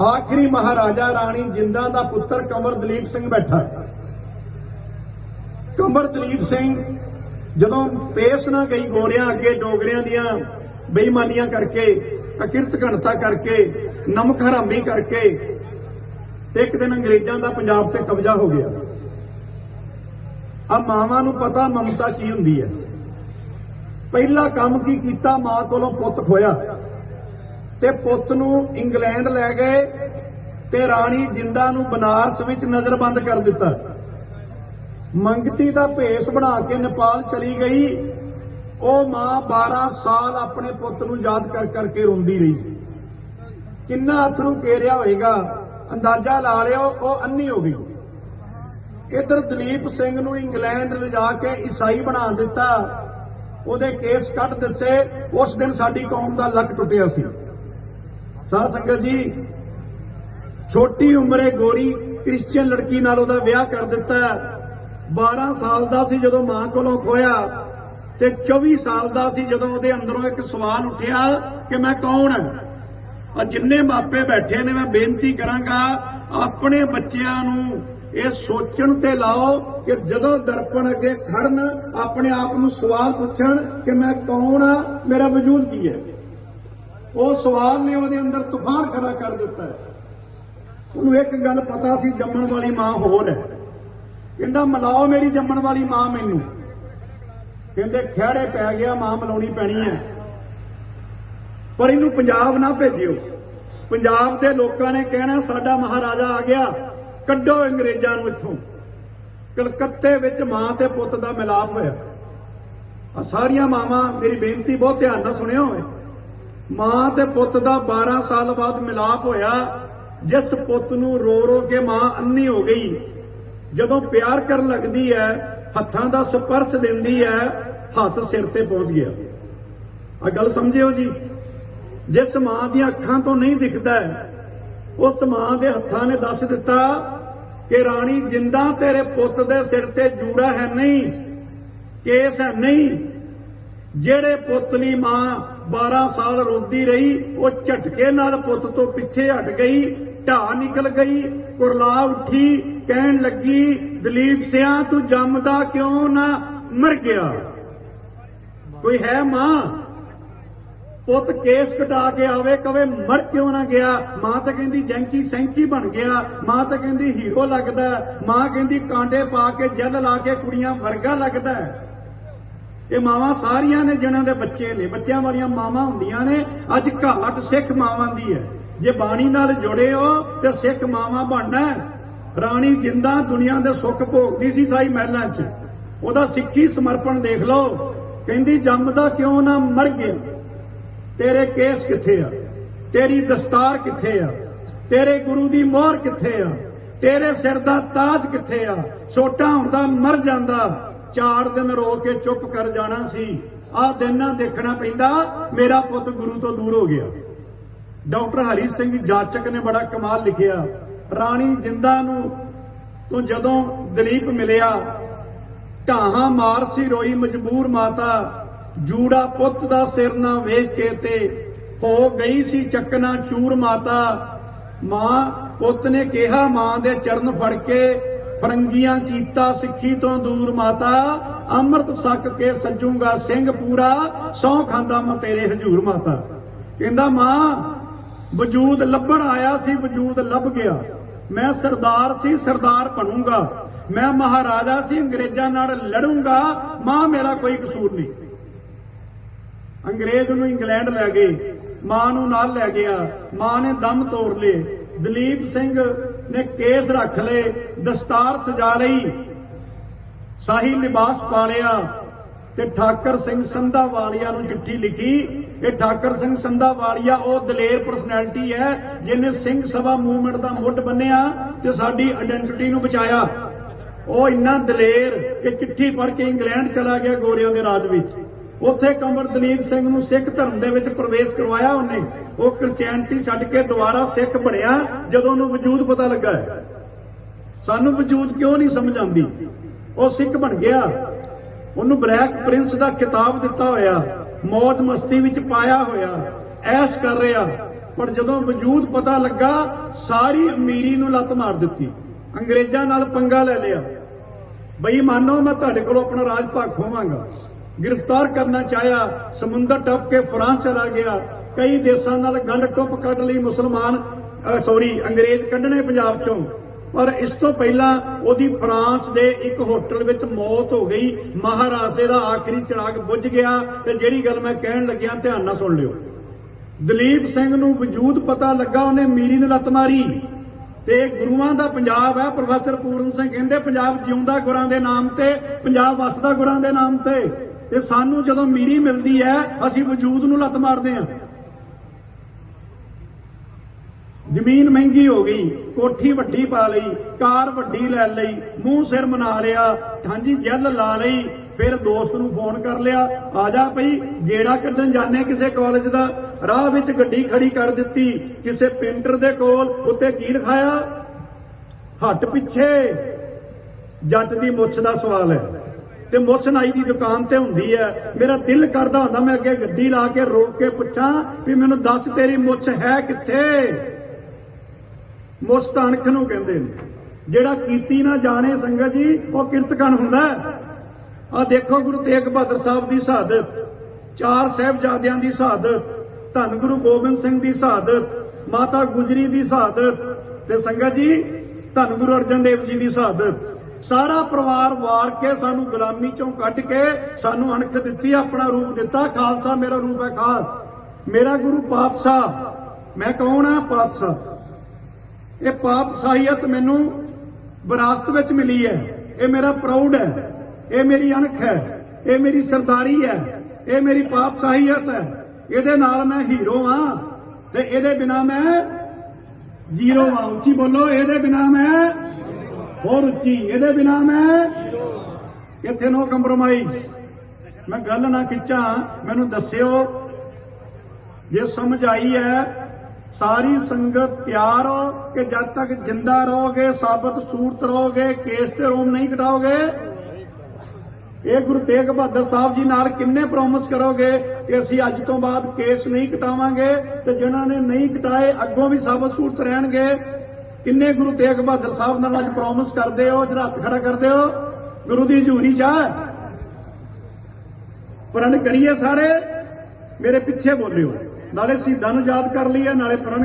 ਆਖਰੀ ਮਹਾਰਾਜਾ ਰਾਣੀ ਜਿੰਦਾ ਦਾ ਪੁੱਤਰ ਕੰਵਰ ਦਲੀਪ ਸਿੰਘ ਬੈਠਾ। ਹੈ। ਕੰਵਰ ਦਲੀਪ ਸਿੰਘ ਜਦੋਂ ਪੇਸ਼ ਨਾ ਗਈ ਗੋਰਿਆਂ ਅੱਗੇ, ਡੋਗਰਿਆਂ ਦੀਆਂ ਬੇਈਮਾਨੀਆਂ ਕਰਕੇ, ਅਕਿਰਤ ਘਣਤਾ ਕਰਕੇ, ਨਮਕ ਹਰਾਮੀ ਕਰਕੇ ਤੇ ਇੱਕ ਦਿਨ ਅੰਗਰੇਜ਼ਾਂ ਦਾ ਪੰਜਾਬ ਤੇ ਕਬਜ਼ਾ ਹੋ ਗਿਆ। ਆ ਮਾਵਾਂ ਨੂੰ ਪਤਾ ਮਮਤਾ ਕੀ ਹੁੰਦੀ ਹੈ। ਪਹਿਲਾ ਕੰਮ ਕੀ ਕੀਤਾ? ਮਾਂ ਕੋਲੋਂ ਪੁੱਤ ਖੋਇਆ ਤੇ ਪੁੱਤ ਨੂੰ ਇੰਗਲੈਂਡ ਲੈ ਗਏ ਤੇ ਰਾਣੀ ਜਿੰਦਾ ਨੂੰ ਬਨਾਰਸ ਵਿੱਚ ਨਜ਼ਰਬੰਦ ਕਰ ਦਿੱਤਾ। ਮੰਗਤੀ ਦਾ ਭੇਸ ਬਣਾ ਕੇ ਨੇਪਾਲ ਚਲੀ ਗਈ। ਉਹ ਮਾਂ 12 ਸਾਲ ਆਪਣੇ ਪੁੱਤ ਨੂੰ ਯਾਦ ਕਰ ਕਰਕੇ ਰੋਂਦੀ ਰਹੀ। ਕਿੰਨਾ ਅਥਰੂ ਕੇਰਿਆ ਹੋਏਗਾ, ਅੰਦਾਜ਼ਾ ਲਾ ਲਿਓ, ਉਹ ਅੰਨੀ ਹੋ ਗਈ। ਇਧਰ ਦਲੀਪ ਸਿੰਘ ਨੂੰ ਇੰਗਲੈਂਡ ਲਿਜਾ ਕੇ ਈਸਾਈ ਬਣਾ ਦਿੱਤਾ। ਉਹਦੇ ਕੇਸ ਕੱਢ ਦਿੱਤੇ। ਉਸ ਦਿਨ ਸਾਡੀ ਕੌਮ ਦਾ ਲੱਕ ਟੁੱਟਿਆ ਸੀ। ਸਾਧ ਸੰਗਤ ਜੀ, ਛੋਟੀ ਉਮਰੇ ਗੋਰੀ ਕ੍ਰਿਸਚੀਅਨ ਲੜਕੀ ਨਾਲ ਉਹਦਾ ਵਿਆਹ ਕਰ ਦਿੱਤਾ 12 ਸਾਲ ਦਾ ਸੀ ਜਦੋਂ ਮਾਂ ਕੋਲੋਂ ਖੋਇਆ ਤੇ 24 ਸਾਲ ਦਾ ਸੀ ਜਦੋਂ ਉਹਦੇ ਅੰਦਰੋਂ ਇੱਕ ਸਵਾਲ ਉੱਠਿਆ ਕਿ ਮੈਂ ਕੌਣ ਹਾਂ? ਔਰ ਜਿੰਨੇ ਮਾਪੇ ਬੈਠੇ ਨੇ, ਮੈਂ ਬੇਨਤੀ ਕਰਾਂਗਾ, ਆਪਣੇ ਬੱਚਿਆਂ ਨੂੰ ਇਹ ਸੋਚਣ ਤੇ ਲਾਓ ਕਿ ਜਦੋਂ ਦਰਪਣ ਅੱਗੇ ਖੜਨ, ਆਪਣੇ ਆਪ ਨੂੰ ਸਵਾਲ ਪੁੱਛਣ ਕਿ ਮੈਂ ਕੌਣ ਆ ਮੇਰਾ ਵਜੂਦ ਕੀ ਹੈ? ਉਹ ਸਵਾਲ ਨੇ ਉਹਦੇ ਅੰਦਰ ਤੂਫਾਨ ਖੜਾ ਕਰ ਦਿੱਤਾ ਉਹਨੂੰ ਇੱਕ ਗੱਲ ਪਤਾ ਸੀ, ਜੰਮਣ ਵਾਲੀ ਮਾਂ ਹੋਰ ਹੈ। ਕਹਿੰਦਾ, ਮਿਲਾਓ ਮੇਰੀ ਜੰਮਣ ਵਾਲੀ ਮਾਂ ਮੈਨੂੰ। ਕਹਿੰਦੇ ਖਿਹੜੇ ਪੈ ਗਿਆ, ਮਾਂ ਮਿਲਾਉਣੀ ਪੈਣੀ ਹੈ। ਪਰ ਇਹਨੂੰ ਪੰਜਾਬ ਨਾ ਭੇਜਿਓ। ਪੰਜਾਬ ਦੇ ਲੋਕਾਂ ਨੇ ਕਹਿਣਾ, ਸਾਡਾ ਮਹਾਰਾਜਾ ਆ ਗਿਆ, ਕੱਢੋ ਅੰਗਰੇਜ਼ਾਂ ਨੂੰ ਇੱਥੋਂ। ਕਲਕੱਤੇ ਵਿੱਚ ਮਾਂ ਤੇ ਪੁੱਤ ਦਾ ਮਿਲਾਪ ਹੋਇਆ। ਆ ਸਾਰੀਆਂ ਮਾਵਾਂ, ਮੇਰੀ ਬੇਨਤੀ, ਬਹੁਤ ਧਿਆਨ ਨਾਲ ਸੁਣਿਓ। ਮਾਂ ਤੇ ਪੁੱਤ ਦਾ 12 ਸਾਲ ਬਾਅਦ ਮਿਲਾਪ ਹੋਇਆ, ਜਿਸ ਪੁੱਤ ਨੂੰ ਰੋ ਰੋ ਕੇ ਮਾਂ ਅੰਨੀ ਹੋ ਗਈ। ਜਦੋਂ ਪਿਆਰ ਕਰਨ ਲੱਗਦੀ ਹੈ, ਹੱਥਾਂ ਦਾ ਸਪਰਸ਼ ਦਿੰਦੀ ਹੈ, ਹੱਥ ਸਿਰ ਤੇ ਪਹੁੰਚ ਗਿਆ। ਆ ਗੱਲ ਸਮਝਿਓ ਜੀ, ਜਿਸ ਮਾਂ ਦੀਆਂ ਅੱਖਾਂ ਤੋਂ ਨਹੀਂ ਦਿਖਦਾ ਉਸ ਮਾਂ ਦੇ ਹੱਥਾਂ ਨੇ ਦੱਸ ਦਿੱਤਾ ਕਿ, ਰਾਣੀ, ਜਿੰਦਾ ਤੇਰੇ ਪੁੱਤ ਦੇ ਸਿਰ ਤੇ ਜੂੜਾ ਹੈ ਨਹੀਂ, ਕੇਸ ਹੈ ਨਹੀਂ ਜਿਹੜੇ ਪੁੱਤ ਦੀ ਮਾਂ 12 ਸਾਲ ਰੋਂਦੀ ਰਹੀ, ਉਹ ਝਟਕੇ ਨਾਲ ਪੁੱਤ ਤੋਂ ਪਿੱਛੇ ਹਟ ਗਈ, ਢਾਹ ਨਿਕਲ ਗਈ ਕੁਰਲਾ ਉੱਠੀ, ਕਹਿਣ ਲੱਗੀ, ਦਲੀਪ ਸਿਆ, ਤੂੰ ਜੰਮਦਾ ਕਿਉਂ ਨਾ ਮਰ ਗਿਆ? ਕੋਈ ਹੈ ਮਾਂ? ਪੁੱਤ ਕੇਸ ਕਟਾ ਕੇ ਆਵੇ, ਕਵੇ ਮਰ ਕਿਉਂ ਨਾ ਗਿਆ? ਮਾਂ ਤਾਂ ਕਹਿੰਦੀ ਜੈਂਕੀ ਸੈਂਕੀ ਬਣ ਗਿਆ। ਮਾਂ ਤਾਂ ਕਹਿੰਦੀ ਹੀਰੋ ਲੱਗਦਾ। ਮਾਂ ਕਹਿੰਦੀ ਕਾਂਡੇ ਪਾ ਕੇ ਜਦ ਲਾ ਕੇ ਕੁੜੀਆਂ ਵਰਗਾ ਲੱਗਦਾ। ਇਹ ਮਾਵਾਂ ਸਾਰੀਆਂ ਨੇ, ਜਿਨ੍ਹਾਂ ਦੇ ਬੱਚੇ ਨੇ, ਬੱਚਿਆਂ ਵਾਲੀਆਂ ਮਾਵਾਂ ਹੁੰਦੀਆਂ ਨੇ, ਅੱਜ ਘਾਟ ਸਿੱਖ ਮਾਵਾਂ ਦੀ ਹੈ। ਜੇ ਬਾਣੀ ਨਾਲ ਜੁੜੇ ਹੋ, ਤੇ ਸਿੱਖ ਮਾਵਾਂ ਬਣਨਾ ਰਾਣੀ ਜਿੰਦਾ ਦੁਨੀਆ ਦੇ ਸੁੱਖ ਭੋਗਦੀ ਸੀ ਸਾਈ ਮਹਿਲਾਂ 'ਚ। ਉਹਦਾ ਸਿੱਖੀ ਸਮਰਪਣ ਦੇਖ ਲਓ। ਕਹਿੰਦੀ ਜੰਮਦਾ ਕਿਉਂ ਨਾ ਮਰ ਗਿਆ? ਤੇਰੇ ਕੇਸ ਕਿੱਥੇ ਆ? ਤੇਰੀ ਦਸਤਾਰ ਕਿੱਥੇ ਆ? ਤੇਰੇ ਗੁਰੂ ਦੀ ਮੋਹਰ ਕਿੱਥੇ ਆ? ਤੇਰੇ ਸਿਰ ਦਾ ਤਾਜ ਕਿੱਥੇ ਆ? ਛੋਟਾ ਹੁੰਦਾ ਮਰ ਜਾਂਦਾ। ਚਾਰ ਦਿਨ ਰੋ ਕੇ ਚੁੱਪ ਕਰ ਜਾਣਾ ਸੀ। ਆਹ ਦਿਨ ਨਾ ਦੇਖਣਾ ਪੈਂਦਾ, ਮੇਰਾ ਪੁੱਤ ਗੁਰੂ ਤੋਂ ਦੂਰ ਹੋ ਗਿਆ। ਡਾਕਟਰ ਹਰੀ ਸਿੰਘ ਜਾਚਕ ਨੇ ਬੜਾ ਕਮਾਲ ਲਿਖਿਆ, ਰਾਣੀ ਜਿੰਦਾ ਨੂੰ ਤੋਂ ਜਦੋਂ ਦਲੀਪ ਮਿਲਿਆ, ਢਾਹਾਂ ਮਾਰ ਸੀ ਰੋਈ ਮਜਬੂਰ ਮਾਤਾ, ਜੂੜਾ ਪੁੱਤ ਦਾ ਸਿਰ ਨਾ ਵੇਖ ਕੇ ਤੇ ਹੋ ਗਈ ਸੀ ਚੱਕਣਾ ਚੂਰ ਮਾਤਾ। ਮਾਂ ਪੁੱਤ ਨੇ ਕਿਹਾ, ਮਾਂ ਦੇ ਚਰਨ ਫੜ ਕੇ ਫਰੰਗੀਆਂ ਕੀਤਾ ਸਿੱਖੀ ਤੋਂ ਦੂਰ ਮਾਤਾ, ਅੰਮ੍ਰਿਤ ਸੱਕ ਕੇ ਸੱਜੂਗਾ ਸਿੰਘ ਪੂਰਾ, ਸੌ ਖਾਂਦਾ ਮੈਂ ਤੇਰੇ ਹਜੂਰ ਮਾਤਾ। ਕਹਿੰਦਾ, ਮਾਂ, ਵਜੂਦ ਲੱਭਣ ਆਇਆ ਸੀ, ਵਜੂਦ ਲੱਭ ਗਿਆ। ਮੈਂ ਸਰਦਾਰ ਸੀ, ਸਰਦਾਰ ਬਣੂੰਗਾ। ਮੈਂ ਮਹਾਰਾਜਾ ਸੀ, ਅੰਗਰੇਜ਼ਾਂ ਨਾਲ ਲੜੂੰਗਾ। ਮਾਂ, ਮੇਰਾ ਕੋਈ ਕਸੂਰ ਨਹੀਂ। ਅੰਗਰੇਜ਼ ਨੂੰ ਇੰਗਲੈਂਡ ਲੈ ਗਏ। ਮਾਂ ਨੂੰ ਨਾਲ ਲੈ ਗਿਆ। ਮਾਂ ਨੇ ਦਮ ਤੋੜ ਲਏ। ਦਲੀਪ ਸਿੰਘ ਨੇ ਕੇਸ ਰੱਖ ਲਏ, ਦਸਤਾਰ ਸਜਾ ਲਈ। ਸਾਹੀ ਲਿਬਾਸ ਪਾ ਲਿਆ ਤੇ ਠਾਕਰ ਸਿੰਘ ਸੰਧਾ ਵਾਲੀਆ ਨੂੰ ਚਿੱਠੀ ਲਿਖੀ। ਇਹ ਠਾਕਰ ਸਿੰਘ ਸੰਧਾ ਵਾਲੀਆ ਉਹ ਦਲੇਰ ਪਰਸਨੈਲਿਟੀ ਹੈ, ਜਿਹਨੇ ਸਿੰਘ ਸਭਾ ਮੂਵਮੈਂਟ ਦਾ ਮੁੱਢ ਬੰਨਿਆ ਤੇ ਸਾਡੀ ਆਇਡੈਂਟੀਟੀ ਨੂੰ ਬਚਾਇਆ। ਉਹ ਇੰਨਾ ਦਲੇਰ ਕਿ ਚਿੱਠੀ ਪੜ੍ਹ ਕੇ ਇੰਗਲੈਂਡ ਚਲਾ ਗਿਆ ਗੋਰਿਆਂ ਦੇ ਰਾਜ ਵਿੱਚ। ਉੱਥੇ ਕੰਵਰ ਦਲੀਪ ਸਿੰਘ ਨੂੰ ਸਿੱਖ ਧਰਮ ਦੇ ਵਿੱਚ ਪ੍ਰਵੇਸ਼ ਕਰਵਾਇਆ ਉਹਨੇ। ਉਹ ਕ੍ਰਿਸਚੀਅਨਟੀ ਛੱਡ ਕੇ ਦੁਬਾਰਾ ਸਿੱਖ ਬਣਿਆ, ਜਦੋਂ ਉਹਨੂੰ ਵਜੂਦ ਪਤਾ ਲੱਗਾ। ਸਾਨੂੰ ਵਜੂਦ ਕਿਉਂ ਨਹੀਂ ਸਮਝ ਆਉਂਦੀ? ਉਹ ਸਿੱਖ ਬਣ ਗਿਆ। ਉਹਨੂੰ ਬਲੈਕ ਪ੍ਰਿੰਸ ਦਾ ਖਿਤਾਬ ਦਿੱਤਾ ਹੋਇਆ ਮੌਜ ਮਸਤੀ ਵਿੱਚ ਪਾਇਆ ਹੋਇਆ, ਐਸ਼ ਕਰ ਰਿਹਾ। ਪਰ ਜਦੋਂ ਵਜੂਦ ਪਤਾ ਲੱਗਾ, ਸਾਰੀ ਅਮੀਰੀ ਨੂੰ ਲੱਤ ਮਾਰ ਦਿੱਤੀ। ਅੰਗਰੇਜ਼ਾਂ ਨਾਲ ਪੰਗਾ ਲੈ ਲਿਆ। ਬਈ ਮਾਨੋ, ਮੈਂ ਤੁਹਾਡੇ ਕੋਲੋਂ ਆਪਣਾ ਰਾਜ ਭਾਗ ਖੋਵਾਂਗਾ। ਗ੍ਰਿਫਤਾਰ ਕਰਨਾ ਚਾਹਿਆ, ਸਮੁੰਦਰ ਟੱਪ ਕੇ ਫਰਾਂਸ ਚਲਾ ਗਿਆ। ਕਈ ਦੇਸ਼ਾਂ ਨਾਲ ਗੰਢ ਟੁੱਪ ਕੱਢ ਲਈ ਮੁਸਲਮਾਨ ਸੌਰੀ ਅੰਗਰੇਜ਼ ਕੱਢਣੇ ਪੰਜਾਬ ਚੋਂ। ਪਰ ਇਸ ਤੋਂ ਪਹਿਲਾਂ ਉਹਦੀ ਫਰਾਂਸ ਦੇ ਇੱਕ ਹੋਟਲ ਵਿੱਚ ਮੌਤ ਹੋ ਗਈ। ਮਹਾਰਾਜੇ ਦਾ ਆਖਰੀ ਚਿਰਾਗ ਬੁੱਝ ਗਿਆ ਤੇ ਜਿਹੜੀ ਗੱਲ ਮੈਂ ਕਹਿਣ ਲੱਗਿਆ, ਧਿਆਨ ਨਾਲ ਸੁਣ ਲਿਓ। ਦਲੀਪ ਸਿੰਘ ਨੂੰ ਵਜੂਦ ਪਤਾ ਲੱਗਾ, ਉਹਨੇ ਮੀਰੀ ਨੇ ਲੱਤ ਮਾਰੀ। ਤੇ ਗੁਰੂਆਂ ਦਾ ਪੰਜਾਬ ਹੈ, ਪ੍ਰੋਫੈਸਰ ਪੂਰਨ ਸਿੰਘ। ਕਹਿੰਦੇ ਪੰਜਾਬ ਜਿਉਂਦਾ ਗੁਰਾਂ ਦੇ ਨਾਮ ਤੇ, ਪੰਜਾਬ ਵਸਦਾ ਗੁਰਾਂ ਦੇ ਨਾਮ ਤੇ। ਤੇ ਸਾਨੂੰ ਜਦੋਂ ਮੀਰੀ ਮਿਲਦੀ ਹੈ, ਅਸੀਂ ਵਜੂਦ ਨੂੰ ਲੱਤ ਮਾਰਦੇ ਹਾਂ। ਜ਼ਮੀਨ ਮਹਿੰਗੀ ਹੋ ਗਈ, ਕੋਠੀ ਵੱਡੀ ਪਾ ਲਈ, ਕਾਰ ਵੱਡੀ ਲੈ ਲਈ, ਮੂੰਹ ਸਿਰ ਮਨਾ ਲਿਆ, ਹਾਂਜੀ, ਜੈਲ ਲਾ ਲਈ, ਫਿਰ ਦੋਸਤ ਨੂੰ ਫੋਨ ਕਰ ਲਿਆ, ਆ ਜਾ ਭਈ, ਗੇੜਾ ਕੱਢਣ ਜਾਣੇ ਕਿਸੇ ਕਾਲਜ ਦਾ। ਰਾਹ ਵਿੱਚ ਗੱਡੀ ਖੜੀ ਕਰ ਦਿੱਤੀ, ਕਿਸੇ ਪੇਂਟਰ ਦੇ ਕੋਲ, ਉੱਤੇ ਕੀ ਲਿਖਾਇਆ ਹੱਟ ਪਿੱਛੇ। ਜੱਟ ਦੀ ਮੁੱਛ ਦਾ ਸਵਾਲ ਹੈ। ਤੇ ਮੁੱਛ ਨਾਈ ਦੀ ਦੁਕਾਨ ਤੇ ਹੁੰਦੀ ਹੈ। ਮੇਰਾ ਦਿਲ ਕਰਦਾ ਹੁੰਦਾ, ਮੈਂ ਅੱਗੇ ਗੱਡੀ ਲਾ ਕੇ ਰੋਕ ਕੇ ਪੁੱਛਾਂ ਵੀ ਮੈਨੂੰ ਦੱਸ ਤੇਰੀ ਮੁੱਛ ਹੈ ਕਿੱਥੇ? ਮੁੱਛ ਤਾਂ ਅਣਖ ਨੂੰ ਕਹਿੰਦੇ ਨੇ। ਜਿਹੜਾ ਕੀਤੀ ਨਾ ਜਾਣੇ ਸੰਗਤ ਜੀ, ਉਹ ਕਿਰਤਕਣ ਹੁੰਦਾ ਆ ਦੇਖੋ ਗੁਰੂ ਤੇਗ ਬਹਾਦਰ ਸਾਹਿਬ ਦੀ ਸ਼ਹਾਦਤ ਚਾਰ ਸਾਹਿਬਜ਼ਾਦਿਆਂ ਦੀ ਸ਼ਹਾਦਤ ਧੰਨ ਗੁਰੂ ਗੋਬਿੰਦ ਸਿੰਘ ਦੀ ਸ਼ਹਾਦਤ ਮਾਤਾ ਗੁਜਰੀ ਦੀ ਸ਼ਹਾਦਤ ਤੇ ਸੰਗਤ ਜੀ, ਧੰਨ ਗੁਰੂ ਅਰਜਨ ਦੇਵ ਜੀ ਦੀ ਸ਼ਹਾਦਤ ਸਾਰਾ ਪਰਿਵਾਰ ਵਾਰ ਕੇ ਸਾਨੂੰ ਗੁਲਾਮੀ ਚੋਂ ਕੱਢ ਕੇ ਸਾਨੂੰ ਅਣਖ ਦਿੱਤੀ, ਆਪਣਾ ਰੂਪ ਦਿੱਤਾ। ਖਾਲਸਾ ਮੇਰਾ ਰੂਪ ਹੈ ਖਾਸ। ਮੇਰਾ ਗੁਰੂ ਪਾਤਸ਼ਾਹ। ਮੈਂ ਕੌਣ ਆ ਪਾਤਸ਼ਾਹ। ਇਹ ਪਾਤਸ਼ਾਹੀਅਤ ਮੈਨੂੰ ਵਿਰਾਸਤ ਵਿੱਚ ਮਿਲੀ ਹੈ। ਇਹ ਮੇਰਾ ਪ੍ਰਾਊਡ ਹੈ। ਇਹ ਮੇਰੀ ਅਣਖ ਹੈ। ਇਹ ਮੇਰੀ ਸਰਦਾਰੀ ਹੈ। ਇਹ ਮੇਰੀ ਪਾਤਸ਼ਾਹੀਅਤ ਹੈ। ਇਹਦੇ ਨਾਲ ਮੈਂ ਹੀਰੋ ਹਾਂ ਤੇ ਇਹਦੇ ਬਿਨਾ ਮੈਂ ਜ਼ੀਰੋ ਹਾਂ। ਉੱਚੀ ਬੋਲੋ, ਇਹਦੇ ਬਿਨਾ ਮੈਂ ਹੋਰ ਉੱਚੀ ਇਹਦੇ ਬਿਨਾ ਮੈਂ ਇੱਥੇ ਨੋ ਕੰਪਰੋਮਾਈਜ਼ ਮੈਂ ਗੱਲ ਨਾ ਖਿੱਚਾਂ, ਮੈਨੂੰ ਦੱਸਿਓ, ਜੇ ਸਮਝ ਆਈ ਹੈ, ਸਾਰੀ ਸੰਗਤ ਤਿਆਰ ਹੋ ਕਿ ਜਦ ਤੱਕ ਜਿੰਦਾ ਰਹੋਗੇ, ਸਾਬਤ ਸੂਰਤ ਰਹੋਗੇ, ਕੇਸ ਤੇ ਰੋਮ ਨਹੀਂ ਕਟਾਓਗੇ? ਇਹ ਗੁਰੂ ਤੇਗ ਬਹਾਦਰ ਸਾਹਿਬ ਜੀ ਨਾਲ ਕਿੰਨੇ ਪ੍ਰੋਮਿਸ ਕਰੋਗੇ ਕਿ ਅਸੀਂ ਅੱਜ ਤੋਂ ਬਾਅਦ ਕੇਸ ਨਹੀਂ ਕਟਾਵਾਂਗੇ ਤੇ ਜਿਨ੍ਹਾਂ ਨੇ ਨਹੀਂ ਕਟਾਏ, ਅੱਗੋਂ ਵੀ ਸਾਬਤ ਸੂਰਤ ਰਹਿਣਗੇ? ਕਿੰਨੇ ਗੁਰੂ ਤੇਗ ਬਹਾਦਰ ਸਾਹਿਬ ਨਾਲ ਅੱਜ ਪ੍ਰੋਮਿਸ ਕਰਦੇ ਹੋ ਜਿਹੜਾ ਹੱਥ ਖੜਾ ਕਰਦੇ ਹੋ? ਗੁਰੂ ਦੀ ਹਜ਼ੂਰੀ ਚ ਪ੍ਰਣ ਕਰੀਏ ਸਾਰੇ? ਮੇਰੇ ਪਿੱਛੇ ਬੋਲਿਓ। ਨਾਲੇ ਸ਼ਹੀਦਾਂ ਨੂੰ ਯਾਦ ਕਰ ਲਈਏ, ਨਾਲੇ ਪ੍ਰਣ